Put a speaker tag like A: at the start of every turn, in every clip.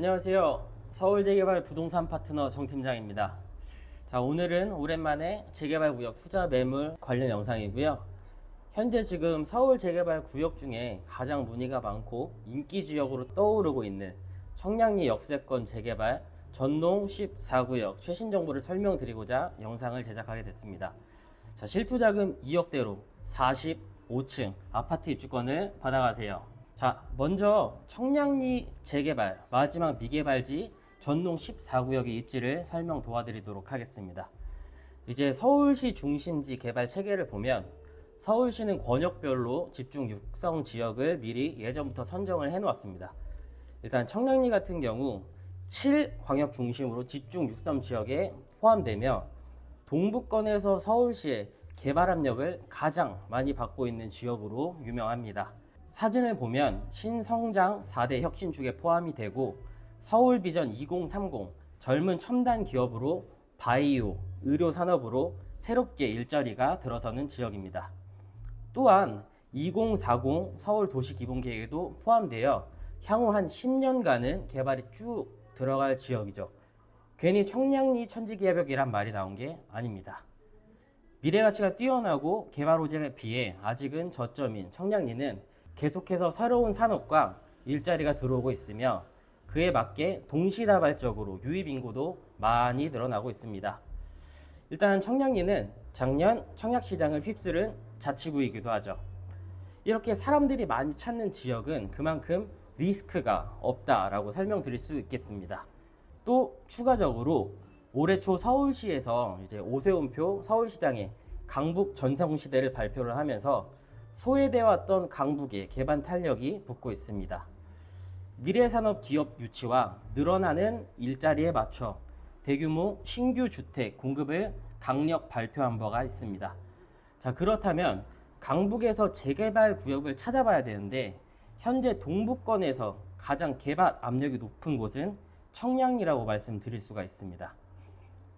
A: 안녕하세요. 서울재개발 부동산 파트너 정 팀장입니다. 자, 오늘은 오랜만에 재개발 구역 투자 매물 관련 영상이고요. 현재 지금 서울 재개발 구역 중에 가장 문의가 많고 인기 지역으로 떠오르고 있는 청량리 역세권 재개발 전농 14구역 최신 정보를 설명드리고자 영상을 제작하게 됐습니다. 자, 실투자금 2억대로 45층 아파트 입주권을 받아가세요. 자, 먼저 청량리 재개발 마지막 미개발지 전농 14구역의 입지를 설명 도와드리도록 하겠습니다. 이제 서울시 중심지 개발 체계를 보면 서울시는 권역별로 집중 육성 지역을 미리 예전부터 선정을 해 놓았습니다. 일단 청량리 같은 경우 7광역 중심으로 집중 육성 지역에 포함되며 동부권에서 서울시의 개발 압력을 가장 많이 받고 있는 지역으로 유명합니다. 사진을 보면 신성장 4대 혁신축에 포함이 되고 서울 비전 2030 젊은 첨단 기업으로 바이오, 의료 산업으로 새롭게 일자리가 들어서는 지역입니다. 또한 2040 서울 도시 기본 계획에도 포함되어 향후 한 10년간은 개발이 쭉 들어갈 지역이죠. 괜히 청량리 천지개벽이란 말이 나온 게 아닙니다. 미래 가치가 뛰어나고 개발 호재에 비해 아직은 저점인 청량리는 계속해서 새로운 산업과 일자리가 들어오고 있으며 그에 맞게 동시다발적으로 유입 인구도 많이 늘어나고 있습니다. 일단 청량리는 작년 청약 시장을 휩쓸은 자치구이기도 하죠. 이렇게 사람들이 많이 찾는 지역은 그만큼 리스크가 없다라고 설명드릴 수 있겠습니다. 또 추가적으로 올해 초 서울시에서 이제 오세훈표 서울시장의 강북 전세공 시대를 발표를 하면서 소외되어 왔던 강북의 개발 탄력이 붙고 있습니다. 미래산업 기업 유치와 늘어나는 일자리에 맞춰 대규모 신규 주택 공급을 강력 발표한 바가 있습니다. 자, 그렇다면 강북에서 재개발 구역을 찾아봐야 되는데 현재 동부권에서 가장 개발 압력이 높은 곳은 청량리라고 말씀드릴 수가 있습니다.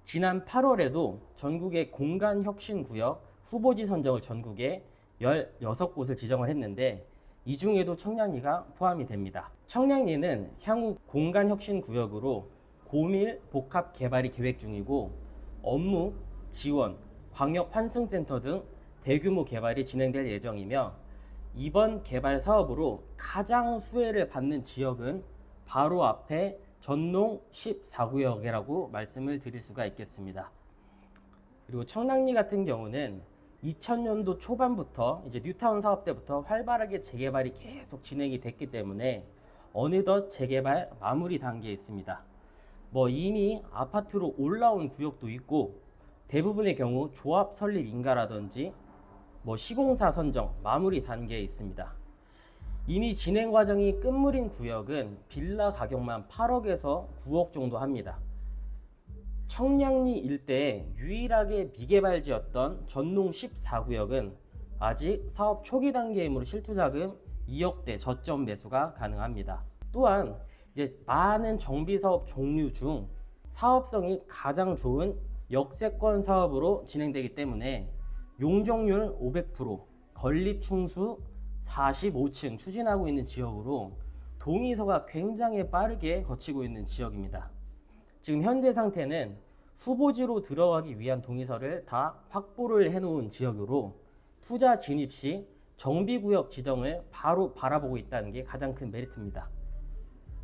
A: 지난 8월에도 전국의 공간 혁신 구역 후보지 선정을 전국에 16곳을 지정을 했는데 이 중에도 청량리가 포함이 됩니다. 청량리는 향후 공간 혁신 구역으로 고밀 복합 개발이 계획 중이고 업무, 지원, 광역 환승센터 등 대규모 개발이 진행될 예정이며 이번 개발 사업으로 가장 수혜를 받는 지역은 바로 앞에 전농 14구역이라고 말씀을 드릴 수가 있겠습니다. 그리고 청량리 같은 경우는 2000년도 초반부터 이제 뉴타운 사업 때부터 활발하게 재개발이 계속 진행이 됐기 때문에 어느덧 재개발 마무리 단계에 있습니다. 뭐 이미 아파트로 올라온 구역도 있고 대부분의 경우 조합 설립 인가라든지 뭐 시공사 선정 마무리 단계에 있습니다. 이미 진행 과정이 끝물인 구역은 빌라 가격만 8억에서 9억 정도 합니다. 청량리 일대에 유일하게 미개발지였던 전농 14구역은 아직 사업 초기 단계이므로 실투자금 2억대 저점 매수가 가능합니다. 또한 이제 많은 정비 사업 종류 중 사업성이 가장 좋은 역세권 사업으로 진행되기 때문에 용적률 500%, 건립 충수 45층 추진하고 있는 지역으로 동의서가 굉장히 빠르게 거치고 있는 지역입니다. 지금 현재 상태는 후보지로 들어가기 위한 동의서를 다 확보를 해놓은 지역으로 투자 진입 시 정비구역 지정을 바로 바라보고 있다는 게 가장 큰 메리트입니다.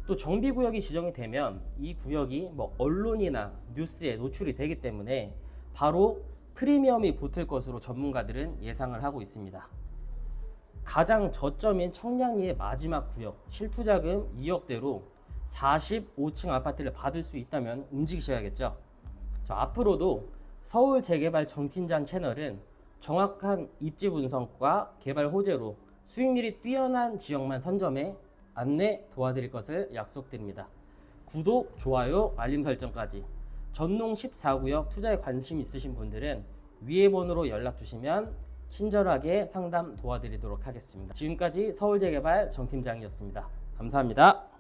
A: 또 정비구역이 지정이 되면 이 구역이 뭐 언론이나 뉴스에 노출이 되기 때문에 바로 프리미엄이 붙을 것으로 전문가들은 예상을 하고 있습니다. 가장 저점인 청량리의 마지막 구역 실투자금 2억대로 45층 아파트를 받을 수 있다면 움직이셔야겠죠. 자, 앞으로도 서울 재개발 정팀장 채널은 정확한 입지 분석과 개발 호재로 수익률이 뛰어난 지역만 선점해 안내 도와드릴 것을 약속드립니다. 구독, 좋아요, 알림 설정까지 전농 14구역 투자에 관심 있으신 분들은 위에 번호로 연락 주시면 친절하게 상담 도와드리도록 하겠습니다. 지금까지 서울재개발 정팀장이었습니다. 감사합니다.